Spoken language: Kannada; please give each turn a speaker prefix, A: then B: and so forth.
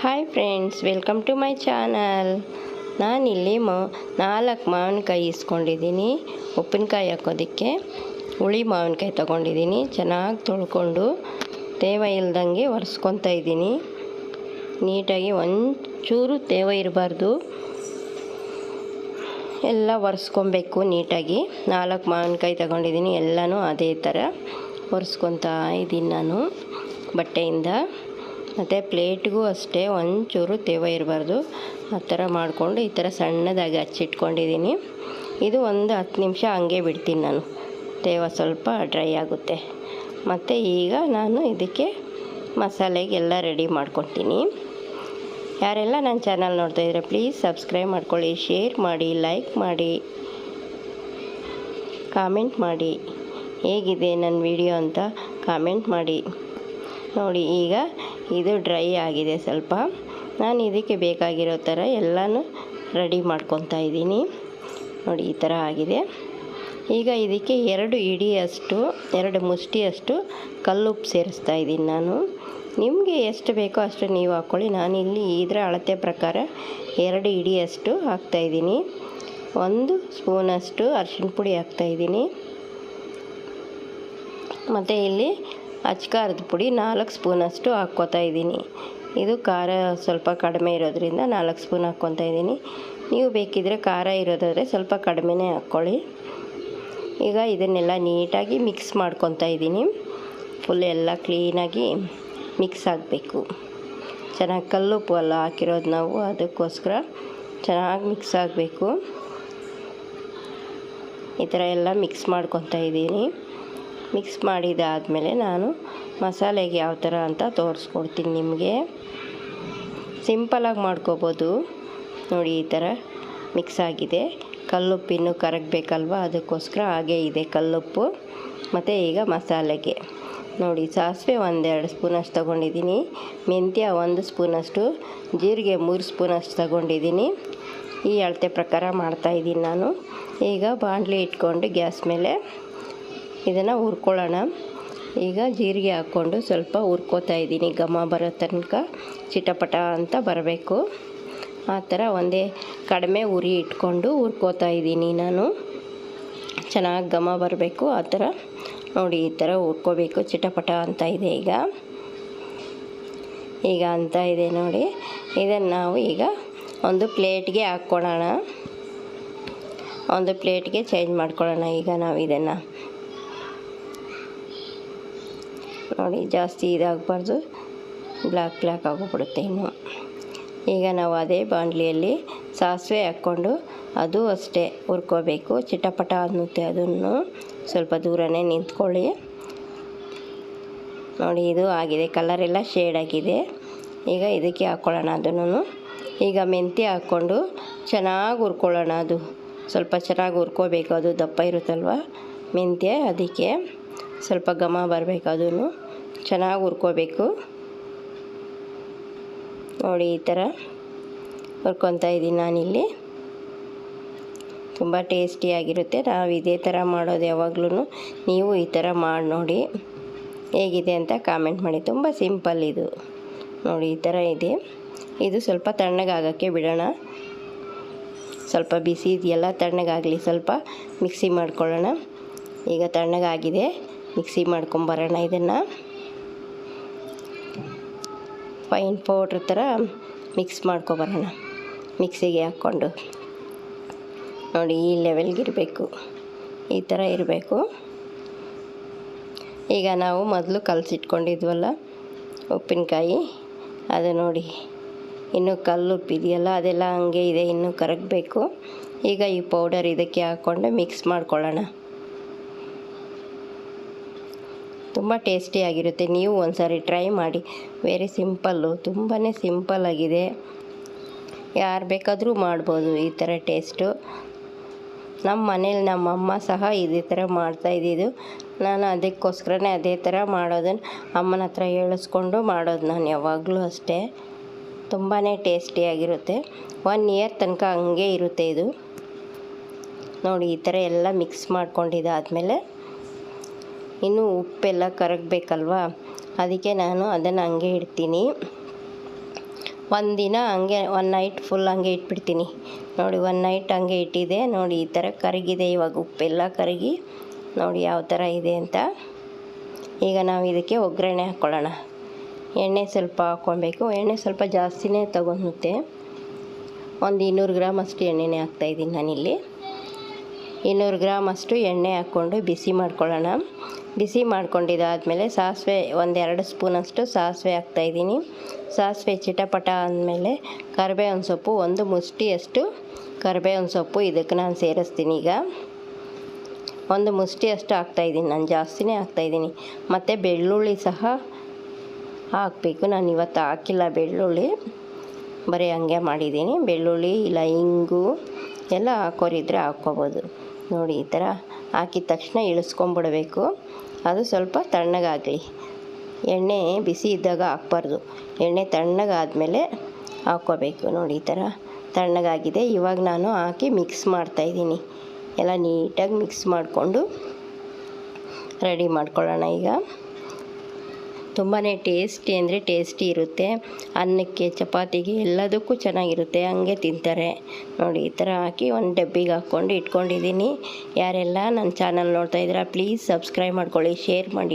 A: Hi friends welcome to my channel ನಾನಿಲ್ಲಿ ಮ ನಾಲ್ಕು ಮಾವಿನಕಾಯಿ ಇಸ್ಕೊಂಡಿದ್ದೀನಿ. ಉಪ್ಪಿನಕಾಯಿ ಹಾಕೋದಕ್ಕೆ ಹುಳಿ ಮಾವಿನಕಾಯಿ ತೊಗೊಂಡಿದ್ದೀನಿ. ಚೆನ್ನಾಗಿ ತೊಳ್ಕೊಂಡು ತೇವ ಇಲ್ದಂಗೆ ಒರೆಸ್ಕೊತಾ ಇದ್ದೀನಿ. ನೀಟಾಗಿ ಒಂಚೂರು ತೇವ ಇರಬಾರ್ದು. ಎಲ್ಲ ಒರೆಸ್ಕೊಬೇಕು ನೀಟಾಗಿ. ನಾಲ್ಕು ಮಾವಿನಕಾಯಿ ತೊಗೊಂಡಿದ್ದೀನಿ. ಎಲ್ಲನೂ ಅದೇ ಥರ ಒರೆಸ್ಕೊತಾ ಇದ್ದೀನಿ ನಾನು ಬಟ್ಟೆಯಿಂದ. ಮತ್ತು ಪ್ಲೇಟ್ಗೂ ಅಷ್ಟೇ ಒಂಚೂರು ತೇವ ಇರಬಾರ್ದು. ಆ ಥರ ಮಾಡಿಕೊಂಡು ಈ ಥರ ಸಣ್ಣದಾಗಿ ಹಚ್ಚಿಟ್ಕೊಂಡಿದ್ದೀನಿ. ಇದು ಒಂದು ಹತ್ತು ನಿಮಿಷ ಹಂಗೆ ಬಿಡ್ತೀನಿ ನಾನು. ತೇವ ಸ್ವಲ್ಪ ಡ್ರೈ ಆಗುತ್ತೆ. ಮತ್ತು ಈಗ ನಾನು ಇದಕ್ಕೆ ಮಸಾಲೆಗೆಲ್ಲ ರೆಡಿ ಮಾಡ್ಕೊತೀನಿ. ಯಾರೆಲ್ಲ ನನ್ನ ಚಾನಲ್ ನೋಡ್ತಾ ಇದ್ರೆ ಪ್ಲೀಸ್ ಸಬ್ಸ್ಕ್ರೈಬ್ ಮಾಡ್ಕೊಳ್ಳಿ, ಶೇರ್ ಮಾಡಿ, ಲೈಕ್ ಮಾಡಿ, ಕಾಮೆಂಟ್ ಮಾಡಿ. ಹೇಗಿದೆ ನನ್ನ ವಿಡಿಯೋ ಅಂತ ಕಾಮೆಂಟ್ ಮಾಡಿ. ನೋಡಿ ಈಗ ಇದು ಡ್ರೈ ಆಗಿದೆ ಸ್ವಲ್ಪ. ನಾನು ಇದಕ್ಕೆ ಬೇಕಾಗಿರೋ ಥರ ಎಲ್ಲನೂ ರೆಡಿ ಮಾಡ್ಕೊತಾ ಇದ್ದೀನಿ. ನೋಡಿ, ಈ ಥರ ಆಗಿದೆ. ಈಗ ಇದಕ್ಕೆ ಎರಡು ಇಡಿಯಷ್ಟು, ಎರಡು ಮುಷ್ಟಿಯಷ್ಟು ಕಲ್ಲುಪ್ಪು ಸೇರಿಸ್ತಾ ಇದ್ದೀನಿ ನಾನು. ನಿಮಗೆ ಎಷ್ಟು ಬೇಕೋ ಅಷ್ಟು ನೀವು ಹಾಕ್ಕೊಳ್ಳಿ ಇಲ್ಲಿ ಇದರ ಅಳತೆ ಪ್ರಕಾರ ಎರಡು ಇಡಿಯಷ್ಟು ಹಾಕ್ತಾಯಿದ್ದೀನಿ ಒಂದು ಸ್ಪೂನಷ್ಟು ಅರಿಶಿಣ ಪುಡಿ ಹಾಕ್ತಾಯಿದ್ದೀನಿ ಮತ್ತು ಇಲ್ಲಿ ಅಚ್ಕಾರದ ಪುಡಿ ನಾಲ್ಕು ಸ್ಪೂನಷ್ಟು ಹಾಕ್ಕೋತಾ ಇದ್ದೀನಿ. ಇದು ಖಾರ ಸ್ವಲ್ಪ ಕಡಿಮೆ ಇರೋದ್ರಿಂದ ನಾಲ್ಕು ಸ್ಪೂನ್ ಹಾಕ್ಕೊತಾ ಇದ್ದೀನಿ. ನೀವು ಬೇಕಿದ್ದರೆ ಖಾರ ಇರೋದಾದರೆ ಸ್ವಲ್ಪ ಕಡಿಮೆನೇ ಹಾಕ್ಕೊಳ್ಳಿ. ಈಗ ಇದನ್ನೆಲ್ಲ ನೀಟಾಗಿ ಮಿಕ್ಸ್ ಮಾಡ್ಕೊತಾ ಇದ್ದೀನಿ. ಫುಲ್ ಎಲ್ಲ ಕ್ಲೀನಾಗಿ ಮಿಕ್ಸ್ ಆಗಬೇಕು. ಚೆನ್ನಾಗಿ ಕಲ್ಲು ಎಲ್ಲ ಹಾಕಿರೋದು ನಾವು, ಅದಕ್ಕೋಸ್ಕರ ಚೆನ್ನಾಗಿ ಮಿಕ್ಸ್ ಆಗಬೇಕು. ಈ ಥರ ಎಲ್ಲ ಮಿಕ್ಸ್ ಮಾಡ್ಕೊತಾ ಇದ್ದೀನಿ. ಮಿಕ್ಸ್ ಮಾಡಿದಾದಮೇಲೆ ನಾನು ಮಸಾಲೆಗೆ ಯಾವ ಥರ ಅಂತ ತೋರಿಸ್ಕೊಡ್ತೀನಿ ನಿಮಗೆ. ಸಿಂಪಲಾಗಿ ಮಾಡ್ಕೋಬೋದು. ನೋಡಿ, ಈ ಥರ ಮಿಕ್ಸ್ ಆಗಿದೆ. ಕಲ್ಲುಪ್ಪು ಇನ್ನೂ ಕರಗಬೇಕಲ್ವ? ಅದಕ್ಕೋಸ್ಕರ ಹಾಗೇ ಇದೆ ಕಲ್ಲುಪ್ಪು. ಮತ್ತು ಈಗ ಮಸಾಲೆಗೆ. ನೋಡಿ, ಸಾಸಿವೆ ಒಂದೆರಡು ಸ್ಪೂನಷ್ಟು ತೊಗೊಂಡಿದ್ದೀನಿ. ಮೆಂತ್ಯ ಒಂದು ಸ್ಪೂನಷ್ಟು. ಜೀರಿಗೆ ಮೂರು ಸ್ಪೂನಷ್ಟು ತೊಗೊಂಡಿದ್ದೀನಿ. ಈ ಅಳತೆ ಪ್ರಕಾರ ಮಾಡ್ತಾಯಿದ್ದೀನಿ ನಾನು. ಈಗ ಬಾಣಲಿ ಇಟ್ಕೊಂಡು ಗ್ಯಾಸ್ ಮೇಲೆ ಇದನ್ನು ಹುರ್ಕೊಳ್ಳೋಣ. ಈಗ ಜೀರಿಗೆ ಹಾಕ್ಕೊಂಡು ಸ್ವಲ್ಪ ಹುರ್ಕೋತಾ ಇದ್ದೀನಿ. ಘಮ ಬರೋ ತನಕ ಚಿಟಪಟ ಅಂತ ಬರಬೇಕು. ಆ ಥರ ಒಂದೇ ಕಡಿಮೆ ಉರಿ ಇಟ್ಕೊಂಡು ಹುರ್ಕೋತಾ ಇದ್ದೀನಿ ನಾನು. ಚೆನ್ನಾಗಿ ಘಮ ಬರಬೇಕು. ಆ ಥರ ನೋಡಿ ಈ ಥರ ಹುರ್ಕೋಬೇಕು. ಚಿಟಪಟ ಅಂತ ಇದೆ ಈಗ. ಈಗ ಅಂತ ಇದೆ ನೋಡಿ. ಇದನ್ನು ನಾವು ಈಗ ಒಂದು ಪ್ಲೇಟ್ಗೆ ಹಾಕ್ಕೊಳ್ಳೋಣ. ಒಂದು ಪ್ಲೇಟ್ಗೆ ಚೇಂಜ್ ಮಾಡ್ಕೊಳ್ಳೋಣ. ಈಗ ನಾವು ಇದನ್ನು ನೋಡಿ ಜಾಸ್ತಿ ಇದಾಗಬಾರ್ದು. ಬ್ಲ್ಯಾಕ್ ಬ್ಲ್ಯಾಕ್ ಆಗೋಗ್ಬಿಡುತ್ತೆ ಇನ್ನು. ಈಗ ನಾವು ಅದೇ ಬಾಣಲಿಯಲ್ಲಿ ಸಾಸಿವೆ ಹಾಕ್ಕೊಂಡು ಅದು ಅಷ್ಟೇ ಹುರ್ಕೋಬೇಕು. ಚಿಟಪಟ ಅನ್ನುತ್ತೆ ಅದನ್ನು ಸ್ವಲ್ಪ ದೂರನೇ ನಿಂತ್ಕೊಳ್ಳಿ. ನೋಡಿ, ಇದು ಆಗಿದೆ. ಕಲರೆಲ್ಲ ಶೇಡ್ ಆಗಿದೆ. ಈಗ ಇದಕ್ಕೆ ಹಾಕ್ಕೊಳ್ಳೋಣ ಅದನ್ನು ಈಗ ಮೆಂತ್ಯ ಹಾಕ್ಕೊಂಡು ಚೆನ್ನಾಗಿ ಹುರ್ಕೊಳ್ಳೋಣ ಅದು. ಸ್ವಲ್ಪ ಚೆನ್ನಾಗಿ ಹುರ್ಕೋಬೇಕು. ಅದು ದಪ್ಪ ಇರುತ್ತಲ್ವ? ಮೆಂತ್ಯ ಅದಕ್ಕೆ ಸ್ವಲ್ಪ ಘಮ ಬರಬೇಕು ಅದನ್ನು ಚೆನ್ನಾಗಿ ಹುರ್ಕೋಬೇಕು. ನೋಡಿ ಈ ಥರ ಹುರ್ಕೊತಾ ಇದ್ದೀನಿ ನಾನಿಲ್ಲಿ. ತುಂಬ ಟೇಸ್ಟಿಯಾಗಿರುತ್ತೆ ನಾವು ಇದೇ ಥರ ಮಾಡೋದು ಯಾವಾಗ್ಲೂ ನೀವು ಈ ಥರ ಮಾಡಿ ನೋಡಿ ಹೇಗಿದೆ ಅಂತ ಕಾಮೆಂಟ್ ಮಾಡಿ. ತುಂಬ ಸಿಂಪಲ್ ಇದು. ನೋಡಿ ಈ ಥರ ಇದೆ. ಇದು ಸ್ವಲ್ಪ ತಣ್ಣಗಾಗೋಕ್ಕೆ ಬಿಡೋಣ. ಸ್ವಲ್ಪ ಬಿಸಿ ಇದೆಯಲ್ಲ, ತಣ್ಣಗಾಗಲಿ ಸ್ವಲ್ಪ ಮಿಕ್ಸಿ ಮಾಡ್ಕೊಳ್ಳೋಣ. ಈಗ ತಣ್ಣಗಾಗಿದೆ. ಮಿಕ್ಸಿ ಮಾಡ್ಕೊಂಬರೋಣ ಇದನ್ನು. ಫೈನ್ ಪೌಡ್ರ್ ಥರ ಮಿಕ್ಸ್ ಮಾಡ್ಕೊಬರೋಣ. ಮಿಕ್ಸಿಗೆ ಹಾಕ್ಕೊಂಡು. ನೋಡಿ, ಈ ಲೆವೆಲ್ಗೆ ಇರಬೇಕು. ಈ ಥರ ಇರಬೇಕು. ಈಗ ನಾವು ಮೊದಲು ಕಲಸಿಟ್ಕೊಂಡಿದ್ವಲ್ಲ ಉಪ್ಪಿನಕಾಯಿ. ಅದು ನೋಡಿ, ಇನ್ನೂ ಕಲ್ಲು ಇದೆಯಲ್ಲ ಅದೆಲ್ಲ ಹಂಗೆ ಇದೆ, ಇನ್ನೂ ಕರಗಬೇಕು. ಈಗ ಈ ಪೌಡರ್ ಇದಕ್ಕೆ ಹಾಕ್ಕೊಂಡು ಮಿಕ್ಸ್ ಮಾಡ್ಕೊಳ್ಳೋಣ. ತುಂಬ ಟೇಸ್ಟಿಯಾಗಿರುತ್ತೆ ನೀವು ಒಂದು ಸಾರಿ ಟ್ರೈ ಮಾಡಿ ವೆರಿ ಸಿಂಪಲ್ಲು ತುಂಬಾ ಸಿಂಪಲ್ಲಾಗಿದೆ ಯಾರು ಬೇಕಾದರೂ ಮಾಡ್ಬೋದು ಈ ಥರ ಟೇಸ್ಟು ನಮ್ಮ ಮನೇಲಿ ನಮ್ಮ ಅಮ್ಮ ಸಹ ಇದೇ ಥರ ಮಾಡ್ತಾಯಿದ್ದಿದ್ದು ನಾನು ಅದಕ್ಕೋಸ್ಕರನೇ ಅದೇ ಥರ ಮಾಡೋದನ್ನು ಅಮ್ಮನ ಹತ್ರ ಹೇಳಿಸ್ಕೊಂಡು ಮಾಡೋದು ನಾನು ಯಾವಾಗಲೂ ಅಷ್ಟೇ. ತುಂಬಾ ಟೇಸ್ಟಿಯಾಗಿರುತ್ತೆ ಒನ್ ಇಯರ್ ತನಕ ಹಂಗೆ ಇರುತ್ತೆ ಇದು. ನೋಡಿ, ಈ ಥರ ಎಲ್ಲ ಮಿಕ್ಸ್ ಮಾಡ್ಕೊಂಡಿದ್ದಾದಮೇಲೆ ಇನ್ನು ಉಪ್ಪೆಲ್ಲ ಕರಗಬೇಕಲ್ವ? ಅದಕ್ಕೆ ನಾನು ಅದನ್ನು ಹಂಗೆ ಇಡ್ತೀನಿ. ಒಂದಿನ ದಿನ ಹಂಗೆ ಒನ್ ನೈಟ್ ಫುಲ್ ಹಂಗೆ ಇಟ್ಬಿಡ್ತೀನಿ. ನೋಡಿ ಒನ್ ನೈಟ್ ಹಂಗೆ ಇಟ್ಟಿದ್ದೆ ನೋಡಿ, ಈ ಥರ ಕರಗಿದೆ. ಇವಾಗ ಉಪ್ಪೆಲ್ಲ ಕರಗಿ, ನೋಡಿ ಯಾವ ಥರ ಇದೆ ಅಂತ. ಈಗ ನಾವು ಇದಕ್ಕೆ ಒಗ್ಗರಣೆ ಹಾಕ್ಕೊಳ್ಳೋಣ ಎಣ್ಣೆ ಸ್ವಲ್ಪ ಹಾಕ್ಕೊಬೇಕು. ಎಣ್ಣೆ ಸ್ವಲ್ಪ ಜಾಸ್ತಿನೇ ತಗೊಳುತ್ತೆ ಒಂದು ಇನ್ನೂರು ಗ್ರಾಮ್ ಅಷ್ಟು ಎಣ್ಣೆನೇ ಹಾಕ್ತಾಯಿದ್ದೀನಿ ನಾನಿಲ್ಲಿ. ಇನ್ನೂರು ಗ್ರಾಮ್ ಅಷ್ಟು ಎಣ್ಣೆ ಹಾಕ್ಕೊಂಡು ಬಿಸಿ ಮಾಡ್ಕೊಳ್ಳೋಣ. ಬಿಸಿ ಮಾಡ್ಕೊಂಡಿದ್ದಾದಮೇಲೆ ಸಾಸಿವೆ ಒಂದೆರಡು ಸ್ಪೂನಷ್ಟು ಸಾಸಿವೆ ಹಾಕ್ತಾಯಿದ್ದೀನಿ. ಸಾಸಿವೆ ಚಿಟಪಟ ಅಂದಮೇಲೆ ಕರಿಬೇವಿನ ಸೊಪ್ಪು, ಒಂದು ಮುಷ್ಟಿಯಷ್ಟು ಕರಿಬೇವಿನ ಸೊಪ್ಪು ಇದಕ್ಕೆ ನಾನು ಸೇರಿಸ್ತೀನಿ ಈಗ. ಒಂದು ಮುಷ್ಟಿಯಷ್ಟು ಹಾಕ್ತಾಯಿದ್ದೀನಿ, ನಾನು ಜಾಸ್ತಿನೇ ಹಾಕ್ತಾಯಿದ್ದೀನಿ. ಮತ್ತು ಬೆಳ್ಳುಳ್ಳಿ ಸಹ ಹಾಕಬೇಕು. ನಾನು ಇವತ್ತು ಹಾಕಿಲ್ಲ ಬೆಳ್ಳುಳ್ಳಿ, ಬರೀ ಹಂಗೆ ಮಾಡಿದ್ದೀನಿ. ಬೆಳ್ಳುಳ್ಳಿ, ಇಲ್ಲ ಇಂಗು, ಎಲ್ಲ ಹಾಕೋರಿದ್ರೆ ಹಾಕ್ಕೋಬೋದು. ನೋಡಿ ಈ ಥರ ಹಾಕಿದ ತಕ್ಷಣ ಇಳಿಸ್ಕೊಂಬಿಡ್ಬೇಕು. ಅದು ಸ್ವಲ್ಪ ತಣ್ಣಗಾಗಲಿ. ಎಣ್ಣೆ ಬಿಸಿ ಇದ್ದಾಗ ಹಾಕ್ಬಾರ್ದು. ಎಣ್ಣೆ ತಣ್ಣಗಾದಮೇಲೆ ಹಾಕ್ಕೋಬೇಕು. ನೋಡಿ, ಈ ಥರ ತಣ್ಣಗಾಗಿದೆ. ಇವಾಗ ನಾನು ಹಾಕಿ ಮಿಕ್ಸ್ ಮಾಡ್ತಾಯಿದ್ದೀನಿ ಎಲ್ಲ ನೀಟಾಗಿ ಮಿಕ್ಸ್ ಮಾಡಿಕೊಂಡು ರೆಡಿ ಮಾಡ್ಕೊಳ್ಳೋಣ ಈಗ. ತುಂಬಾ ಟೇಸ್ಟಿ ಅಂದರೆ ಟೇಸ್ಟಿ ಇರುತ್ತೆ. ಅನ್ನಕ್ಕೆ, ಚಪಾತಿಗೆ ಎಲ್ಲದಕ್ಕೂ ಚೆನ್ನಾಗಿರುತ್ತೆ. ಹಂಗೆ ತಿಂತಾರೆ. ನೋಡಿ, ಈ ಥರ ಹಾಕಿ ಒಂದು ಡಬ್ಬಿಗೆ ಹಾಕ್ಕೊಂಡು ಇಟ್ಕೊಂಡಿದ್ದೀನಿ. ಯಾರೆಲ್ಲ ನನ್ನ ಚಾನಲ್ ನೋಡ್ತಾ ಇದ್ದೀರಾ, ಪ್ಲೀಸ್ ಸಬ್ಸ್ಕ್ರೈಬ್ ಮಾಡ್ಕೊಳ್ಳಿ, ಶೇರ್ ಮಾಡಿ.